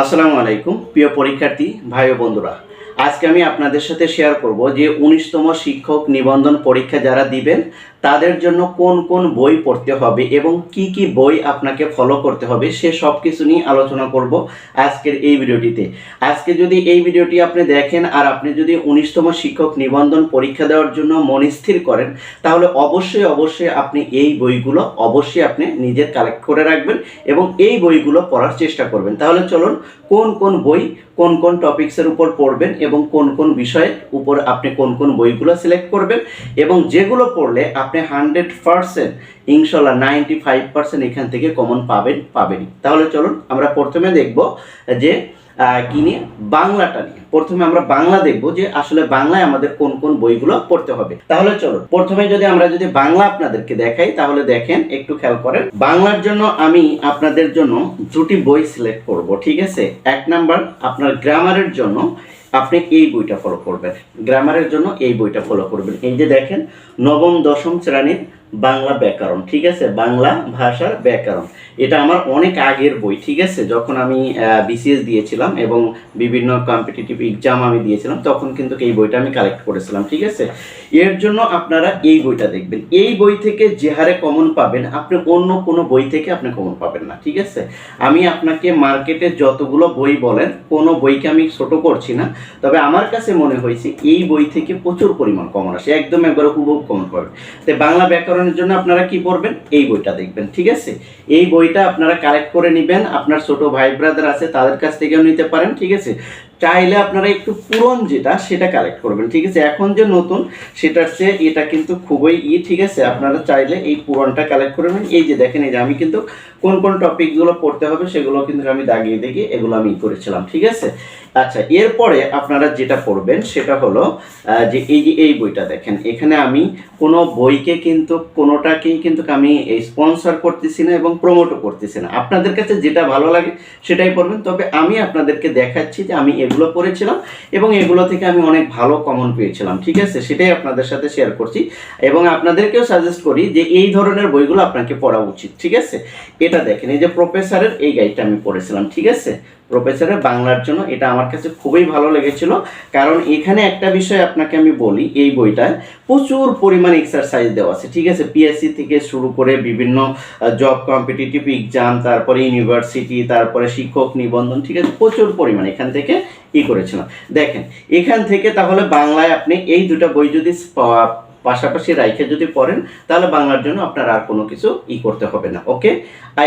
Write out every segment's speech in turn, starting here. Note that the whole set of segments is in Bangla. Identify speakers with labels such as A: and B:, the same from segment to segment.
A: আসসালামু আলাইকুম, প্রিয় পরীক্ষার্থী, ভাই বন্ধুরা। আজকে আমি আপনাদের সাথে শেয়ার করব যে উনিশতম শিক্ষক নিবন্ধন পরীক্ষা যারা দিবেন তাদের জন্য কোন কোন বই পড়তে হবে এবং কি কি বই আপনাকে ফলো করতে হবে, সে সব কিছু নিয়ে আলোচনা করব আজকের এই ভিডিওটিতে। আজকে যদি এই ভিডিওটি আপনি দেখেন আর আপনি যদি উনিশতম শিক্ষক নিবন্ধন পরীক্ষা দেওয়ার জন্য মন স্থির করেন, তাহলে অবশ্যই অবশ্যই আপনি এই বইগুলো অবশ্যই আপনি নিজের কালেক্ট করে রাখবেন এবং এই বইগুলো পড়ার চেষ্টা করবেন। তাহলে চলুন, কোন কোন বই কোন কোন টপিকসের উপর পড়বেন এবং কোন কোন বিষয়ের উপর আপনি কোন কোন বইগুলো সিলেক্ট করবেন এবং যেগুলো পড়লে আপনি হান্ড্রেড পারসেন্ট ইনশাল্লাহ নাইনটি ফাইভ পার্সেন্ট এখান থেকে কমন পাবেন, পাবেনই। তাহলে চলুন আমরা প্রথমে দেখব যে কি নিয়ে? বাংলাটা নিয়ে। প্রথমে আমরা বাংলা দেখব যে আসলে বাংলায় আমাদের কোন কোন বইগুলো পড়তে হবে। তাহলে চলো প্রথমে যদি আমরা যদি বাংলা আপনাদেরকে দেখাই, তাহলে দেখেন, একটু খেয়াল করেন। বাংলার জন্য আমি আপনাদের জন্য দুটি বই সিলেক্ট করব, ঠিক আছে? এক নাম্বার, আপনার গ্রামারের জন্য আপনি এই বইটা ফলো করবেন। গ্রামারের জন্য এই বইটা ফলো করবেন। এই যে দেখেন, নবম, দশম শ্রেণির বাংলা ব্যাকরণ, ঠিক আছে? বাংলা ভাষার ব্যাকরণ। এটা আমার অনেক আগের বই, ঠিক আছে? যখন আমি বিসিএস দিয়েছিলাম এবং বিভিন্ন কম্পিটিটিভ এক্সাম আমি দিয়েছিলাম, তখন কিন্তু এই বইটা আমি কালেক্ট করেছিলাম, ঠিক আছে? এর জন্য আপনারা এই বইটা দেখবেন। এই বই থেকে যে হারে কমন পাবেন, আপনি অন্য কোনো বই থেকে আপনি কমন পাবেন না, ঠিক আছে? আমি আপনাকে মার্কেটে যতগুলো বই বলেন, কোনো বইকে আমি ছোট করছি না, তবে আমার কাছে মনে হয়েছে এই বই থেকে প্রচুর পরিমাণ কমন আসে, একদম একবার হুবহু কমন পাবেন। তো বাংলা ব্যাকরণের জন্য আপনারা কি পড়বেন? এই বইটা দেখবেন, ঠিক আছে? এই বইটা আপনারা কালেক্ট করে নেবেন। আপনার ছোট ভাই ব্রাদার আছে, তাদের কাছ থেকেও নিতে পারেন, ঠিক আছে? চাইলে আপনারা একটু পুরন যেটা, সেটা কালেক্ট করবেন, ঠিক আছে? এখন যে নতুন, সেটার চেয়ে এটা কিন্তু খুবই ই, ঠিক আছে? আপনারা চাইলে এই পুরনটা কালেক্ট করবেন এই যে দেখেন, এই যে আমি কিন্তু কোন কোন টপিকগুলো পড়তে হবে, সেগুলো কিন্তু আমি দাগিয়ে দেখি এগুলো আমি করেছিলাম, ঠিক আছে? আচ্ছা এরপরে আপনারা যেটা পড়বেন, সেটা হলো যে এই যে এই বইটা দেখেন, এখানে আমি কোনো বইকে কিন্তু, কোনোটাকেই কিন্তু আমি স্পন্সর করতেছি না এবং প্রমোটও করতেছি না। আপনাদের কাছে যেটা ভালো লাগে, সেটাই পড়বেন। তবে আমি আপনাদেরকে দেখাচ্ছি যে আমি এগুলো পড়েছিলাম এবং এগুলো থেকে আমি অনেক ভালো কমন পেয়েছিলাম, ঠিক আছে? সেটাই আপনাদের সাথে শেয়ার করছি এবং আপনাদেরকেও সাজেস্ট করি যে এই ধরনের বইগুলো আপনাকে পড়া উচিত, ঠিক আছে? এটা দেখেন, এই যে প্রফেসরের এই গাইডটা আমি পড়েছিলাম, ঠিক আছে? প্রফেসরের বাংলার জন্য এটা আমার কাছে খুবই ভালো লেগেছিল। কারণ এখানে একটা বিষয় আপনাকে আমি বলি, এই বইটায় প্রচুর পরিমাণ এক্সারসাইজ দেওয়া আছে। ঠিক আছে? পিএসসি থেকে শুরু করে বিভিন্ন জব কম্পিটিটিভ এক্সাম তারপরে ইউনিভার্সিটি তারপরে শিক্ষক নিবন্ধন, ঠিক আছে? প্রচুর পরিমাণ এখান থেকে ই করেছিলাম। দেখেন, এখান থেকে তাহলে বাংলায় আপনি এই দুটো বই যদি পাশাপাশি রাইখে যদি পড়েন, তাহলে বাংলার জন্য আপনার আর কোনো কিছু ই করতে হবে না, ওকে?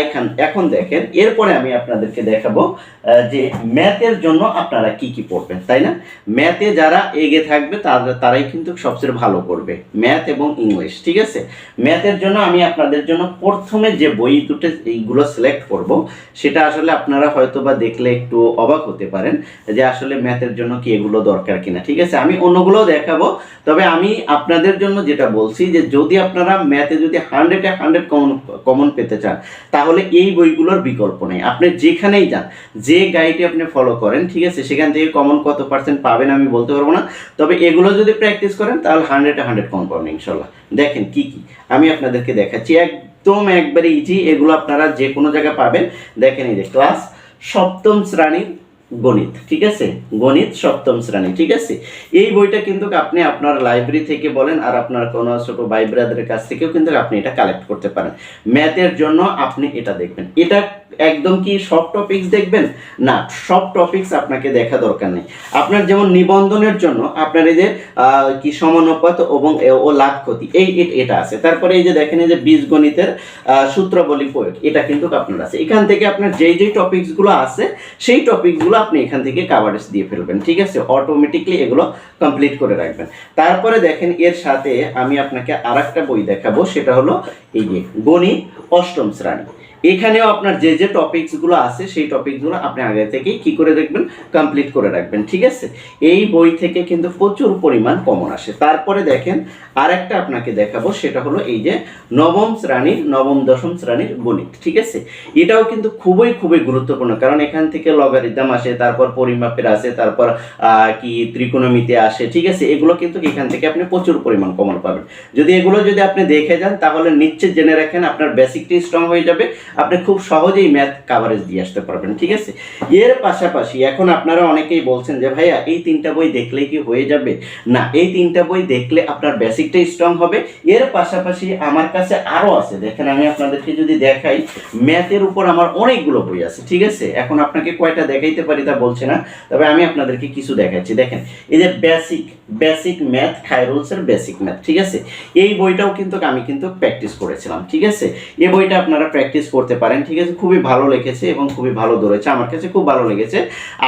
A: এখন এখন দেখেন, এরপরে আমি আপনাদেরকে দেখাবো যে ম্যাথের জন্য আপনারা কি কি পড়বেন, তাই না? ম্যাথে যারা এগিয়ে থাকবে, তারা, তারাই কিন্তু সবচেয়ে ভালো করবে ম্যাথ এবং ইংলিশ, ঠিক আছে? ম্যাথের জন্য আমি আপনাদের জন্য প্রথমে যে বই দুটো এইগুলো সিলেক্ট করব, সেটা আসলে আপনারা হয়তো বা দেখলে একটু অবাক হতে পারেন, যে আসলে ম্যাথের জন্য কি এগুলো দরকার কিনা, ঠিক আছে? আমি অন্যগুলোও দেখাবো, তবে আমি আপনাদের জন্য যেটা বলছি যে যদি আপনারা ম্যাথে যদি হান্ড্রেডে হান্ড্রেড কমন কমন পেতে চান, তাহলে এই বইগুলোর বিকল্প নেই। আপনি যেখানেই যান, যে গাইডে আপনি ফলো করেন, ঠিক আছে, সেখান থেকে কমন কত পার্সেন্ট পাবেন আমি বলতে পারব না। তবে এগুলো যদি প্র্যাকটিস করেন, তাহলে হান্ড্রেডে হান্ড্রেড কমন পাবেন ইনশাল্লাহ দেখেন কি কি? আমি আপনাদেরকে দেখাচ্ছি, একদম একবারে ইজি এগুলো আপনারা যে কোনো জায়গায় পাবেন। দেখেন এই যে ক্লাস সপ্তম শ্রেণির গণিত, ঠিক আছে? গণিত সপ্তম শ্রেণি, ঠিক আছে? এই বইটা কিন্তু আপনি আপনার লাইব্রেরি থেকে বলেন আর আপনার কোনো ছোটো ভাই ব্রাদারের কাছ থেকেও কিন্তু আপনি এটা কালেক্ট করতে পারেন। ম্যাথের জন্য আপনি এটা দেখবেন। এটা একদম কি সব টপিকস দেখবেন? না, সব টপিকস আপনাকে দেখা দরকার নেই। আপনার যেমন নিবন্ধনের জন্য আপনার এই যে কি সমানুপাত এবং ও লাভ ক্ষতি, এই এটা আছে। তারপরে এই যে দেখেন এই যে বীজগণিতের সূত্রাবলী প্রয়োগ এটা কিন্তু আপনার আছে। এখান থেকে আপনার যেই যেই টপিকসগুলো আছে, সেই টপিকগুলো আপনি এখান থেকে কাভারেজ দিয়ে ফেলবেন, ঠিক আছে? অটোমেটিকলি এগুলো কমপ্লিট করে রাখবেন। তারপরে দেখেন এর সাথে আমি আপনাকে আর বই দেখাবো, সেটা হলো এই যে গণিত অষ্টম শ্রেণি। এখানেও আপনার যে যে টপিকসগুলো আছে, সেই টপিকসগুলো আপনি আগে থেকেই কি করে দেখবেন কমপ্লিট করে রাখবেন, ঠিক আছে? এই বই থেকে কিন্তু প্রচুর পরিমাণ কমন আসে। তারপরে দেখেন, আরেকটা আপনাকে দেখাবো, সেটা হলো এই যে নবম শ্রেণির, নবম, দশম শ্রেণির গণিত, ঠিক আছে? এটাও কিন্তু খুবই খুবই গুরুত্বপূর্ণ, কারণ এখান থেকে লগারিদম আসে, তারপর পরিমাপের আসে, তারপর কি ত্রিকোণমিতি আসে, ঠিক আছে? এগুলো কিন্তু এখান থেকে আপনি প্রচুর পরিমাণ কমন পাবেন। যদি এগুলো যদি আপনি দেখে যান, তাহলে নিশ্চিত জেনে রাখেন আপনার বেসিকটি স্ট্রং হয়ে যাবে আপনি খুব সহজেই ম্যাথ কাভারেজ দিয়ে আসতে পারবেন, ঠিক আছে? এর পাশাপাশি এখন আপনারা অনেকেই বলছেন যে, ভাইয়া, এই তিনটা বই দেখলে কি হয়ে যাবে? না, এই তিনটা বই দেখলে আপনার বেসিকটাই স্ট্রং হবে। এর পাশাপাশি আমার কাছে আরও আছে, দেখেন আমি আপনাদেরকে যদি দেখাই ম্যাথের উপর আমার অনেকগুলো বই আছে, ঠিক আছে? এখন আপনাকে কয়টা দেখাইতে পারি তা বলছে না, তবে আমি আপনাদেরকে কিছু দেখাচ্ছি। দেখেন, এই যে বেসিক বেসিক ম্যাথ খায়রুলসের বেসিক ম্যাথ ঠিক আছে? এই বইটাও কিন্তু আমি কিন্তু প্র্যাকটিস করেছিলাম, ঠিক আছে? এই বইটা আপনারা প্র্যাকটিস করতে পারেন। ঠিক আছে, খুবই ভালো লেগেছে এবং খুবই ভালো ধরেছে। আমার কাছে খুব ভালো লেগেছে।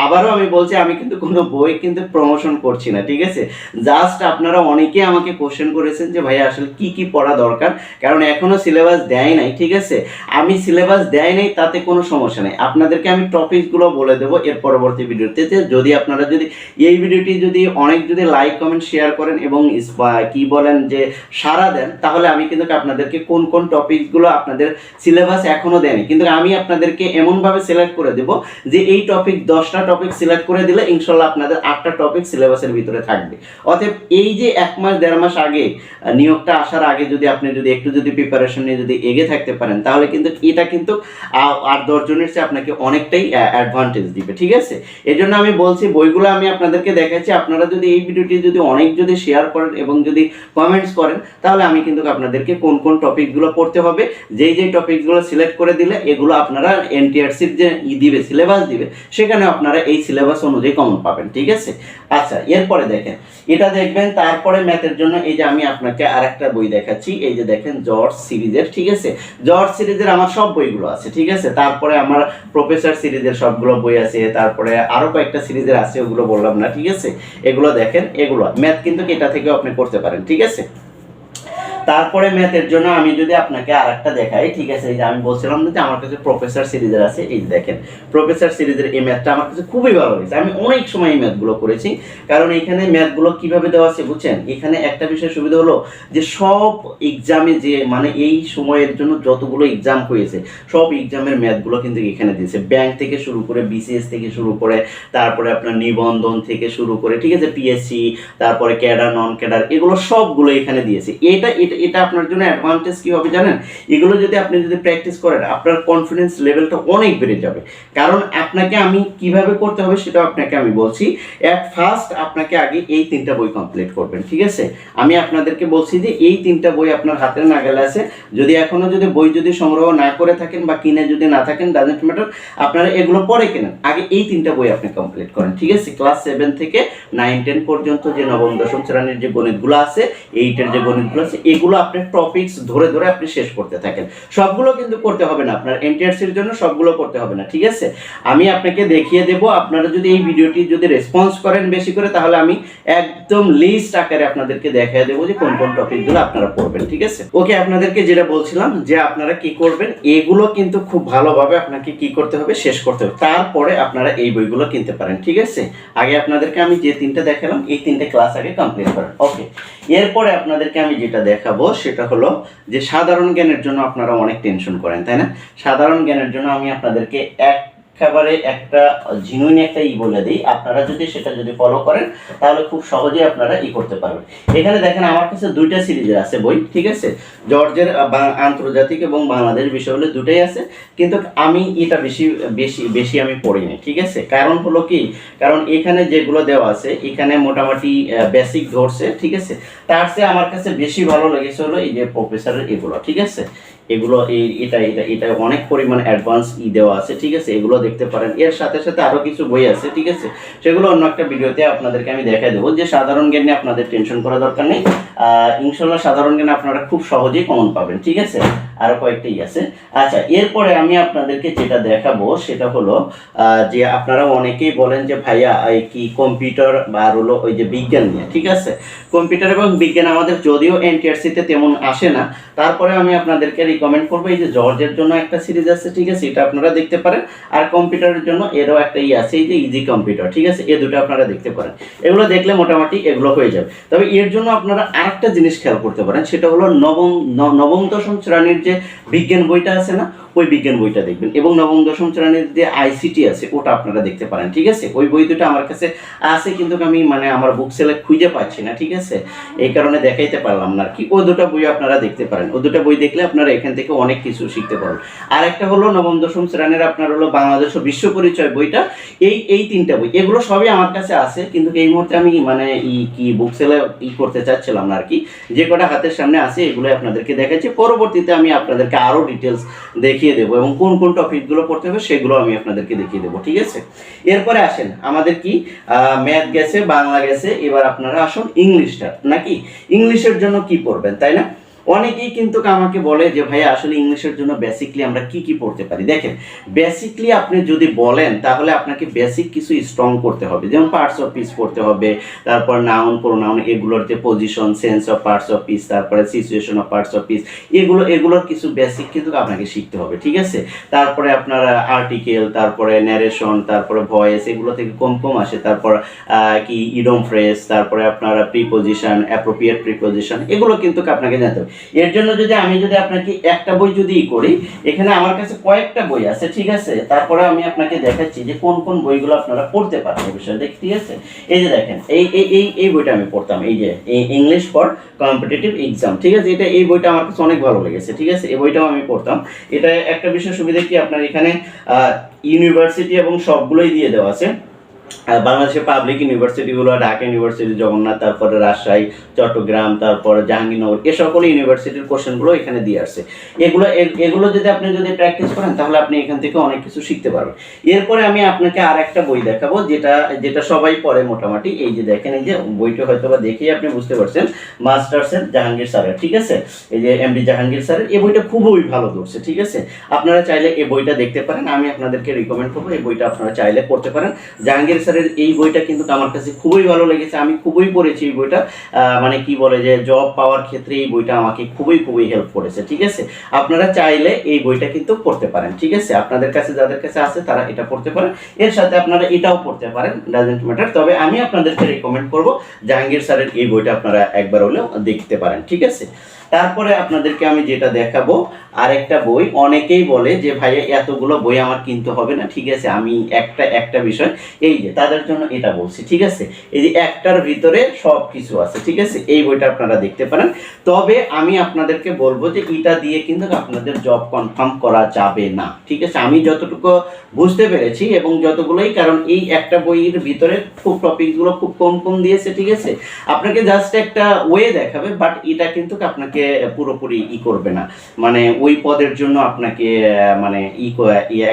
A: আবারও আমি বলছি, আমি কিন্তু কোনো বই কিন্তু প্রমোশন করছি না, ঠিক আছে? জাস্ট আপনারা অনেকে আমাকে কোশ্চেন করেছেন যে, ভাইয়া, আসলে কি কি পড়া দরকার? কারণ এখনও সিলেবাস দেয় নাই, ঠিক আছে? আমি সিলেবাস দেয় নাই, তাতে কোনো সমস্যা নেই। আপনাদেরকে আমি টপিকগুলো বলে দেবো এর পরবর্তী ভিডিওতে। যদি আপনারা যদি, এই ভিডিওটি যদি অনেক যদি লাইক কমেন্ট শেয়ার করেন এবং কি বলেন যে, সাড়া দেন, তাহলে আমি কিন্তু আপনাদেরকে কোন কোন টপিকগুলো আপনাদের সিলেবাস এখনও দেয়নি। কিন্তু আমি আপনাদেরকে এমনভাবে সিলেক্ট করে দেব যে এই টপিক দশটা টপিক সিলেক্ট করে দিলে ইনশাল্লাহ আপনাদের আটটা টপিক সিলেবাসের ভিতরে থাকবে। অতএব এই যে এক মাস, দেড় মাস আগে নিয়োগটা আসার আগে যদি আপনি যদি একটু যদি প্রিপারেশন নিয়ে যদি এগে থাকতে পারেন, তাহলে কিন্তু এটা কিন্তু আর দশজনের চেয়ে আপনাকে অনেকটাই অ্যাডভান্টেজ দিবে, ঠিক আছে? এই জন্য আমি বলছি, বইগুলো আমি আপনাদেরকে দেখাচ্ছি। আপনারা যদি এই ভিডিওটি যদি অনেক যদি শেয়ার করেন এবং যদি কমেন্টস করেন, তাহলে আমি কিন্তু আপনাদেরকে কোন কোন টপিকগুলো পড়তে হবে, যেই যেই টপিকগুলো সিলেক্ট করে দিলে এগুলো আপনারা এনটিআরসির যে ই দিবে সিলেবাস দিবে, সেখানে আপনারা এই সিলেবাস অনুযায়ী কমন পাবেন, ঠিক আছে? আচ্ছা এরপরে দেখেন, এটা দেখবেন তারপরে ম্যাথের জন্য এই যে আমি আপনাকে আরেকটা বই দেখাচ্ছি, এই যে দেখেন জর্জ সিরিজের, ঠিক আছে? জর্জ সিরিজের আমার সব বইগুলো আছে, ঠিক আছে? তারপরে আমার প্রফেসর সিরিজের সবগুলো বই আছে, তারপরে আরও কয়েকটা সিরিজের আছে, ওগুলো বললাম না, ঠিক আছে? এগুলো দেখেন, এগুলো ম্যাথ কিন্তু এটা থেকেও আপনি করতে পারেন, ঠিক আছে? তারপরে ম্যাথের জন্য আমি যদি আপনাকে আরেকটা দেখাই, ঠিক আছে? এই যে আমি বলছিলাম যে আমার কাছে প্রফেসর সিরিজের আছে, এই দেখেন প্রফেসর সিরিজের এই ম্যাথটা আমার কাছে খুবই ভালো লেগেছে। আমি অনেক সময় এই ম্যাথগুলো করেছি, কারণ এখানে ম্যাথগুলো কীভাবে দেওয়া আছে বুঝছেন? এখানে একটা বিষয় সুবিধা হলো যে সব এক্সামে যে মানে এই সময়ের জন্য যতগুলো এক্সাম হয়েছে, সব এক্সামের ম্যাথগুলো কিন্তু এখানে দিয়েছে। ব্যাংক থেকে শুরু করে বিসিএস থেকে শুরু করে, তারপরে আপনার নিবন্ধন থেকে শুরু করে, ঠিক আছে? পিএসসি তারপরে ক্যাডার নন ক্যাডার এগুলো সবগুলো এখানে দিয়েছে। এটা এটা এটা আপনার জন্য অ্যাডভান্টেজ কি হবে জানেন? এগুলো যদি আপনি যদি প্র্যাকটিস করেন, আপনার কনফিডেন্স লেভেলটা অনেক বেড়ে যাবে। কারণ আপনাকে আমি কীভাবে করতে হবে সেটা আপনাকে আমি বলছি। অ্যাট ফার্স্ট আপনাকে আগে এই তিনটা বই কমপ্লিট করবেন, ঠিক আছে? আমি আপনাদেরকে বলছি যে এই তিনটা বই আপনার হাতের নাগালে আছে। যদি এখনও যদি বই যদি সংগ্রহ না করে থাকেন বা কিনে যদি না থাকেন ডাজেন্ট ম্যাটার আপনারা এগুলো পরে কেনেন। আগে এই তিনটা বই আপনি কমপ্লিট করেন, ঠিক আছে? ক্লাস সেভেন থেকে নাইন টেন পর্যন্ত যে নবম, দশম শ্রেণির যে গণিতগুলো আছে এইটের যে গণিতগুলো আছে এগুলো আপনি টপিকস ধরে ধরে আপনি শেষ করতে থাকেন। সবগুলো কিন্তু করতে হবে না। আপনার এনটিআরসির জন্য সবগুলো করতে হবে না, ঠিক আছে? আমি আপনাকে দেখিয়ে দেব, আপনারা যদি এই ভিডিওটি যদি রেসপন্স করেন বেশি করে, তাহলে আমি একদম লিস্ট আকারে আপনাদেরকে দেখিয়ে দেবো যে কোন কোন টপিকগুলো আপনারা পড়বেন, ঠিক আছে? ওকে আপনাদেরকে যেটা বলছিলাম যে আপনারা কি করবেন, এগুলো কিন্তু খুব ভালোভাবে আপনাকে কি করতে হবে, শেষ করতে হবে। তারপরে আপনারা এই বইগুলো কিনতে পারেন, ঠিক আছে? আগে আপনাদেরকে আমি যে তিনটা দেখালাম, এই তিনটে ক্লাস আগে কমপ্লিট করেন। ওকে এরপরে আপনাদেরকে আমি যেটা দেখাবো সেটা হলো যে সাধারণ জ্ঞানের জন্য আপনারা অনেক টেনশন করেন, তাই না? সাধারণ জ্ঞানের জন্য আমি আপনাদেরকে একেবারে একটা ঝিনুইন একটা ই বলে দিই। আপনারা যদি সেটা যদি ফলো করেন, তাহলে খুব সহজেই আপনারা ই করতে পারবেন। এখানে দেখেন আমার কাছে দুইটা সিরিজের আছে বই, ঠিক আছে? জর্জের আন্তর্জাতিক এবং বাংলাদেশ বিষয় হলে দুটাই আছে। কিন্তু আমি এটা বেশি বেশি বেশি আমি পড়িনি ঠিক আছে? কারণ হলো কি? কারণ এখানে যেগুলো দেওয়া আছে, এখানে মোটামুটি বেসিক ধরছে, ঠিক আছে? তার চেয়ে আমার কাছে বেশি ভালো লেগেছে হলো এই যে প্রফেসরের এগুলো, ঠিক আছে? এগুলো এই এটা এটা এটা অনেক পরিমাণ অ্যাডভান্স ই দেওয়া আছে, ঠিক আছে? এগুলো দেখতে পারেন। এর সাথে সাথে আরও কিছু বই আছে, ঠিক আছে? সেগুলো অন্য একটা ভিডিওতে আপনাদেরকে আমি দেখাই দেবো। যে সাধারণ জ্ঞানে আপনাদের টেনশন করার দরকার নেই ইনশাল্লাহ সাধারণ জ্ঞানে আপনারা খুব সহজেই কমন পাবেন, ঠিক আছে? আরও কয়েকটাই আছে। আচ্ছা এরপরে আমি আপনাদেরকে যেটা দেখাবো, সেটা হলো যে আপনারা অনেকেই বলেন যে, ভাইয়া কি কম্পিউটার বা আর হলো ওই যে বিজ্ঞান নিয়ে ঠিক আছে? কম্পিউটার এবং বিজ্ঞান আমাদের যদিও এনটিআরসিতে তেমন আসে না, তারপরে আমি আপনাদেরকে রিকমেন্ড করব, এই যে জর্জের জন্য একটা সিরিজ আছে, ঠিক আছে? এটা আপনারা দেখতে পারেন। আর কম্পিউটারের জন্য এরও একটা ই আছে, এই যে ইজি কম্পিউটার ঠিক আছে? এ দুটো আপনারা দেখতে পারেন। এগুলো দেখলে মোটামুটি এগুলো হয়ে যাবে। তবে এর জন্য আপনারা আরেকটা জিনিস খেয়াল করতে পারেন, সেটা হলো নবম নবম দশম শ্রেণির যে বিজ্ঞান বইটা আছে না ওই বিজ্ঞান বইটা দেখবেন। এবং নবম, দশম শ্রেণির যে আইসিটি আছে, ওটা আপনারা দেখতে পারেন, ঠিক আছে? ওই বই দুটো আমার কাছে আছে, কিন্তু আমি মানে আমার বুক সেলে খুঁজে পাচ্ছি না, ঠিক আছে? এই কারণে দেখাইতে পারলাম না কি। ওই দুটো বই আপনারা দেখতে পারেন। ওই দুটো বই দেখলে আপনারা এখান থেকে অনেক কিছু শিখতে পারেন আর একটা হলো নবম, দশম শ্রেণির আপনার হলো বাংলাদেশ ও বিশ্ব পরিচয় বইটা। এই এই তিনটা বই, এগুলো সবই আমার কাছে আছে, কিন্তু এই মুহূর্তে আমি মানে ই কি বুক সেলে ই করতে চাচ্ছিলাম না আর কি। যে কটা হাতের সামনে আছে এগুলো আপনাদেরকে দেখাচ্ছি। পরবর্তীতে আমি আপনাদেরকে আরও ডিটেলস দেখিয়ে দেবো এবং কোন কোন টপিকগুলো পড়তে হবে সেগুলো আমি আপনাদেরকে দেখিয়ে দেবো, ঠিক আছে? এরপরে আসেন, আমাদের কি ম্যাথ গেছে, বাংলা গেছে, এবার আপনারা আসুন ইংলিশটা, নাকি? ইংলিশের জন্য কি পড়বেন, তাই না? অনেকেই কিন্তু আমাকে বলে যে ভাই আসলে ইংলিশের জন্য বেসিকলি আমরা কি কি পড়তে পারি? দেখেন বেসিকলি আপনি যদি বলেন, তাহলে আপনাকে বেসিক কিছু স্ট্রং করতে হবে। যেমন পার্টস অফ পিস পড়তে হবে, তারপর নাউন প্রোনাউন এগুলোর যে position sense of parts of piece তারপরে situation of parts of piece এগুলো, এগুলোর কিছু বেসিক কিন্তু আপনাকে শিখতে হবে, ঠিক আছে? তারপরে আপনার আর্টিকেল তারপরে ন্যারেশন তারপরে ভয়েস এগুলো থেকে কম কম আসে। তারপর কি ইডম ফ্রেস তারপরে আপনার প্রিপোজিশন অ্যাপ্রোপ্রিয়েট প্রিপোজিশন এগুলো কিন্তু আপনাকে জানতে হবে। এর জন্য যদি আমি যদি আপনাকে একটা বই যদি করি, এখানে আমার কাছে কয়েকটা বই আছে, ঠিক আছে? তারপরে আমি আপনাকে দেখাচ্ছি যে কোন কোন বইগুলো আপনারা পড়তে পারেন এই বিষয়ে, দেখ ঠিক আছে? এই যে দেখেন, এই এই এই বইটা আমি পড়তাম, এই যে ইংলিশ ফর কম্পিটিটিভ এক্সাম ঠিক আছে? এটা এই বইটা আমার কাছে অনেক ভালো লেগেছে, ঠিক আছে? এই বইটাও আমি পড়তাম। এটা একটা বিশেষ সুবিধা কি? আপনার এখানে ইউনিভার্সিটি এবং সবগুলোই দিয়ে দেওয়া আছে। বাংলাদেশের পাবলিক ইউনিভার্সিটিগুলো ঢাকা ইউনিভার্সিটি জগন্নাথ, তারপরে রাজশাহী, চট্টগ্রাম, তারপরে জাহাঙ্গীরনগর, এ সকল ইউনিভার্সিটির কোশ্চেনগুলো এখানে দিয়ে আসছে। এগুলো এগুলো যদি আপনি যদি প্র্যাকটিস করেন, তাহলে আপনি এখান থেকে অনেক কিছু শিখতে পারবেন। এরপরে আমি আপনাকে আর একটা বই দেখাবো, যেটা যেটা সবাই পড়ে মোটামুটি। এই যে দেখেন, এই যে বইটা হয়তো বা দেখেই আপনি বুঝতে পারছেন মাস্টার্সের জাহাঙ্গীর স্যারের, ঠিক আছে? এই যে এমডি জাহাঙ্গীর স্যারের, এই বইটা খুবই ভালো ধরছে, ঠিক আছে? আপনারা চাইলে এই বইটা দেখতে পারেন, আমি আপনাদেরকে রিকমেন্ড করব, এই বইটা আপনারা চাইলে পড়তে পারেন। জাহাঙ্গীর স্যারের এই বইটা কিন্তু আমার কাছে খুবই ভালো লেগেছে। আমি খুবই পড়েছি এই বইটা। মানে কি বলে যে জব পাওয়ার ক্ষেত্রে এই বইটা আমাকে খুবই খুবই হেল্প করেছে, ঠিক আছে? আপনারা চাইলে এই বইটা কিন্তু পড়তে পারেন, ঠিক আছে? আপনাদের কাছে, যাদের কাছে আছে, তারা এটা পড়তে পারেন। এর সাথে আপনারা এটাও পড়তে পারেন ডাজেন্ট ম্যাটার তবে আমি আপনাদেরকে রেকমেন্ড করব, জাহাঙ্গীর স্যারের এই বইটা আপনারা একবার হলেও দেখতে পারেন, ঠিক আছে? তারপরে আপনাদেরকে আমি যেটা দেখাবো, আরেকটা বই। অনেকেই বলে যে, ভাইয়া, এতগুলো বই আমার কিনতে হবে না, ঠিক আছে? আমি একটা একটা বিষয়। এই যে, তাদের জন্য এটা বলছি, ঠিক আছে? এই যে, একটার ভিতরে সব কিছু আছে, ঠিক আছে? এই বইটা আপনারা দেখতে পারেন। তবে আমি আপনাদেরকে বলব যে, এটা দিয়ে কিন্তু আপনাদের জব কনফার্ম করা যাবে না, ঠিক আছে? আমি যতটুকু বুঝতে পেরেছি এবং যতগুলোই, কারণ এই একটা বইয়ের ভিতরে খুব টপিকগুলো খুব কম কম দিয়েছে, ঠিক আছে? আপনাকে জাস্ট একটা ওয়ে দেখাবে বাট এটা কিন্তু আপনাকে পুরোপুরি ই করবে না। মানে ওই পদের জন্য আপনাকে মানে ই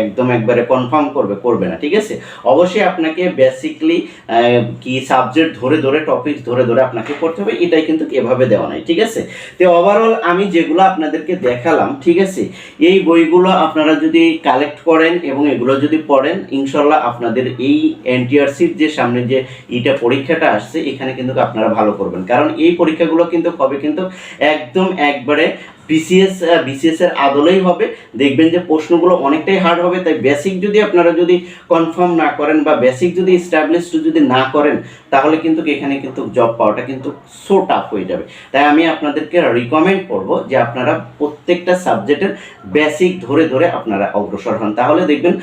A: একদম একবারে কনফার্ম করবে করবে না, ঠিক আছে? অবশ্যই আপনাকে বেসিকলি কি সাবজেক্ট ধরে ধরে টপিক ধরে ধরে আপনাকে করতে হবে, এটাই কিন্তু এভাবে দেওয়া নাই, ঠিক আছে? তো ওভারঅল আমি যেগুলো আপনাদেরকে দেখালাম, ঠিক আছে? এই বইগুলো আপনারা যদি কালেক্ট করেন এবং এগুলো যদি পড়েন ইনশাল্লাহ আপনাদের এই এনটিআরসির যে সামনে যে ইটা পরীক্ষাটা আসছে, এখানে কিন্তু আপনারা ভালো করবেন। কারণ এই পরীক্ষাগুলো কিন্তু কবে কিন্তু একদম একবারে বিসিএস বিসিএস এর আদলেই হবে। দেখবেন যে প্রশ্নগুলো অনেকটাই হার্ড হবে, তাই বেসিক যদি আপনারা যদি কনফার্ম না করেন বা বেসিক যদি এস্টাবলিশ যদি না করেন, তাহলে কিন্তু এখানে কিন্তু জব পাওয়াটা কিন্তু সো টাফ হয়ে যাবে। তাই আমি আপনাদেরকে রিকমেন্ড করব যে আপনারা প্রত্যেকটা সাবজেক্টের বেসিক ধরে ধরে আপনারা অগ্রসর হন। তাহলে দেখবেন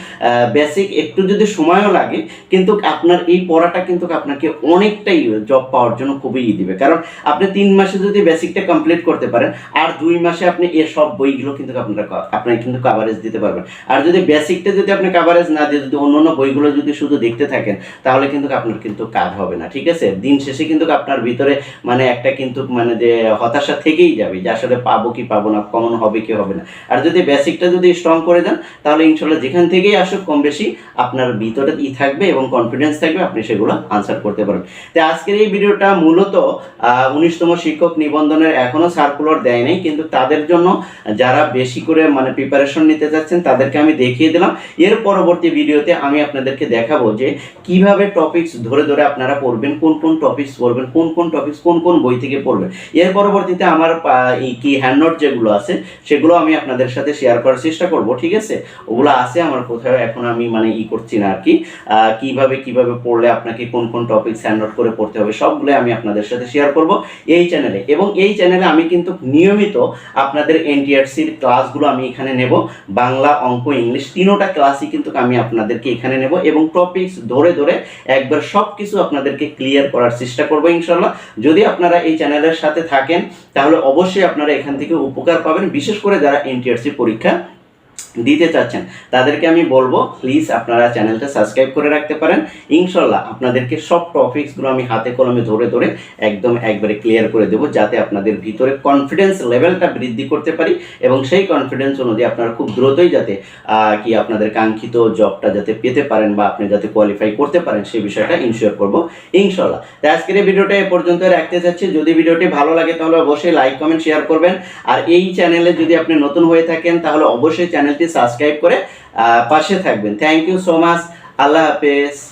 A: বেসিক একটু যদি সময়ও লাগে, কিন্তু আপনার এই পড়াটা কিন্তু আপনাকে অনেকটাই জব পাওয়ার জন্য খুবই দিবে। কারণ আপনি তিন মাসে যদি বেসিকটা কমপ্লিট করতে পারেন, আর দুই মাসে আপনি এর সব বইগুলো কিন্তু আপনারা আপনার কিন্তু কাভারেজ দিতে পারবেন। আর যদি বেসিকটা যদি আপনি কাভারেজ না দিয়ে যদি অন্য অন্য বইগুলো যদি শুধু দেখতে থাকেন, তাহলে কিন্তু আপনার কিন্তু কাজ হবে না, ঠিক আছে? দিন শেষে কিন্তু আপনার ভিতরে মানে একটা কিন্তু মানে যে হতাশা থেকেই যাবে যে আসলে পাবো কি পাবো না, কমন হবে কি হবে না। আর যদি বেসিকটা যদি স্ট্রং করে দেন, তাহলে ইনশাল্লাহ যেখান থেকেই আসুক, কম বেশি আপনার ভিতরে ই থাকবে এবং কনফিডেন্স থাকবে, আপনি সেগুলো আনসার করতে পারবেন। তো আজকের এই ভিডিওটা মূলত উনিশতম শিক্ষক নিবন্ধনের এখনও সার্কুলার দেয় নাই, কিন্তু তাদের জন্য যারা বেশি করে মানে প্রিপারেশন নিতে চাচ্ছেন তাদেরকে আমি দেখিয়ে দিলাম। এর পরবর্তী ভিডিওতে আমি আপনাদেরকে দেখাবো যে কীভাবে টপিকস ধরে ধরে আপনারা পড়বেন, কোন কোন টপিকস পড়বেন, কোন কোন টপিকস কোন কোন বই থেকে পড়বেন। এর পরবর্তীতে আমার কি হ্যান্ডনোট যেগুলো আছে, সেগুলো আমি আপনাদের সাথে শেয়ার করার চেষ্টা করব, ঠিক আছে? ওগুলো আছে আমার কোথাও, এখন আমি মানে ই করছি না আর কি। কীভাবে কীভাবে পড়লে আপনাকে কোন কোন টপিকস হ্যান্ডনোট করে পড়তে হবে সবগুলো আমি আপনাদের সাথে শেয়ার করব এই চ্যানেলে এবং এই চ্যানেলে আমি কিন্তু নিয়মিত আপনাদের এনটিআরসির ক্লাসগুলো আমি এখানে নেব। বাংলা, অঙ্ক, ইংলিশ তিনোটা ক্লাসই কিন্তু আমি আপনাদেরকে এখানে নেব এবং টপিকস ধরে ধরে একবার সব কিছু আপনাদেরকে ক্লিয়ার করার চেষ্টা করব ইনশাল্লাহ যদি আপনারা এই চ্যানেলের সাথে থাকেন, তাহলে অবশ্যই আপনারা এখান থেকে উপকার পাবেন। বিশেষ করে যারা এনটিআরসি পরীক্ষা দিতে চাচ্ছেন, তাদেরকে আমি বলব প্লিজ আপনারা চ্যানেলটা সাবস্ক্রাইব করে রাখতে পারেন। ইনশাল্লাহ আপনাদেরকে সব টপিকসগুলো আমি হাতে কলমে ধরে ধরে একদম একবারে ক্লিয়ার করে দেবো, যাতে আপনাদের ভিতরে কনফিডেন্স লেভেলটা বৃদ্ধি করতে পারি এবং সেই কনফিডেন্স অনুযায়ী আপনারা খুব দ্রুতই যাতে কি আপনাদের কাঙ্ক্ষিত জবটা যাতে পেতে পারেন বা আপনি যাতে কোয়ালিফাই করতে পারেন, সেই বিষয়টা ইনশিওর করব। ইনশাল্লাহ তাই আজকের এই ভিডিওটা এ পর্যন্ত রাখতে চাচ্ছি। যদি ভিডিওটি ভালো লাগে তাহলে অবশ্যই লাইক কমেন্ট শেয়ার করবেন। আর এই চ্যানেলে যদি আপনি নতুন হয়ে থাকেন তাহলে অবশ্যই চ্যানেলটি সাবস্ক্রাইব করে পাশে থাকবেন। থ্যাংক ইউ সো মাচ আল্লাহ হাফেজ।